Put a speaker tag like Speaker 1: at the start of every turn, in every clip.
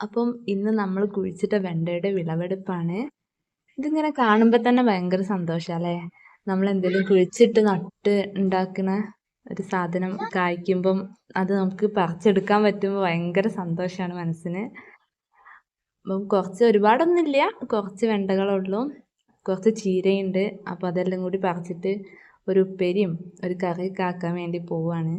Speaker 1: അപ്പം ഇന്ന് നമ്മൾ കുഴിച്ചിട്ട വെണ്ടയുടെ വിളവെടുപ്പാണ്. ഇതിങ്ങനെ കാണുമ്പോൾ തന്നെ ഭയങ്കര സന്തോഷമല്ലേ നമ്മൾ എന്തെങ്കിലും കുഴിച്ചിട്ട് നട്ട് ഉണ്ടാക്കുന്ന ഒരു സാധനം കായ്ക്കുമ്പം അത് നമുക്ക് പറിച്ചെടുക്കാൻ പറ്റുമ്പോൾ ഭയങ്കര സന്തോഷമാണ് മനസ്സിന്. അപ്പം കുറച്ച് ഒരുപാടൊന്നുമില്ല. കുറച്ച് വെണ്ടകളുള്ളൂ. കുറച്ച് ചീരയുണ്ട്. അപ്പോൾ അതെല്ലാം കൂടി പറിച്ചിട്ട് ഒരു ഉപ്പേരിയും ഒരു കറിയൊക്കെ ആക്കാൻ വേണ്ടി പോവുകയാണ്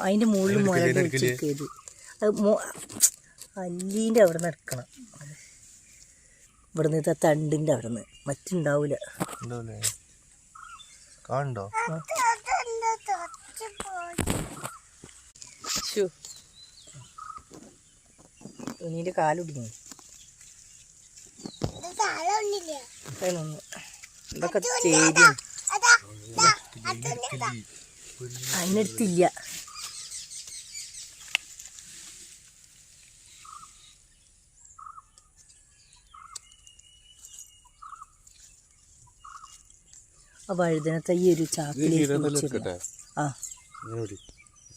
Speaker 2: അതിന്റെ മുകളിൽ മുരട് ചെയ്ത് അത് മോ- അല്ലീന്റെ അവിടെ നിന്ന് എടുക്കണം. ഇവിടുന്ന് ഇതാ തണ്ടിന്റെ അവിടെ നിന്ന് മറ്റുണ്ടാവൂല
Speaker 3: ഉണ്ടാവില്ലേ കാണണ്ടോ
Speaker 2: തുണീന്റെ കാലൊടിഞ്ഞു. ഇതൊക്കെ ചേരിയും അതിനടുത്തില്ല. ആ വഴുതന തൈ ഒരു ചാക്കിലേക്ക് കുഴിച്ചിരുന്നു ആ.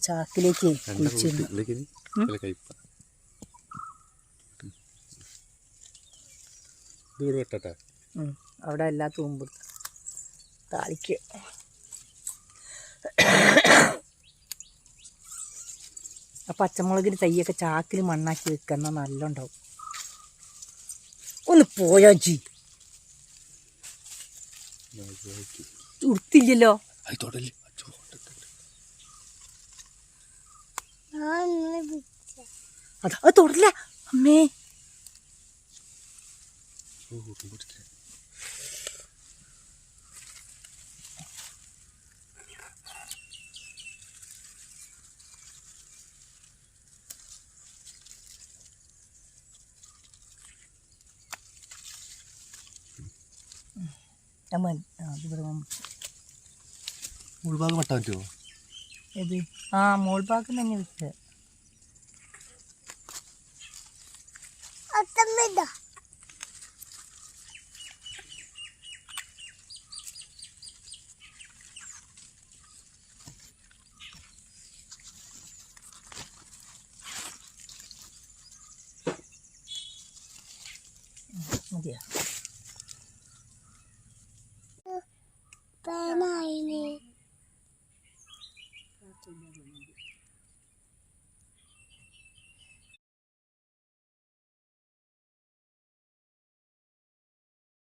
Speaker 2: ചാക്കിലേക്ക് കുഴിച്ചിരുന്നു. അവിടെ എല്ലാ തൂമ്പും. താളിക്ക് ആ പച്ചമുളകിന് തൈയൊക്കെ ചാക്കിൽ മണ്ണാക്കി വെക്കുന്ന നല്ല ഉണ്ടാവും ഒന്ന് പോയാ ജി? ഉടുത്തില്ലല്ലോ.
Speaker 3: അത് തൊടൽ.
Speaker 2: അത് അത് തൊടില്ല അമ്മേ. അമ്മ ആ ഇവിടെ.
Speaker 3: ഉൾഭാഗം വെട്ടാൻ പറ്റുമോ
Speaker 2: ഇത് ആ മോൾ ഭാഗം തന്നെ വെച്ചത് മതിയോ? 妈妈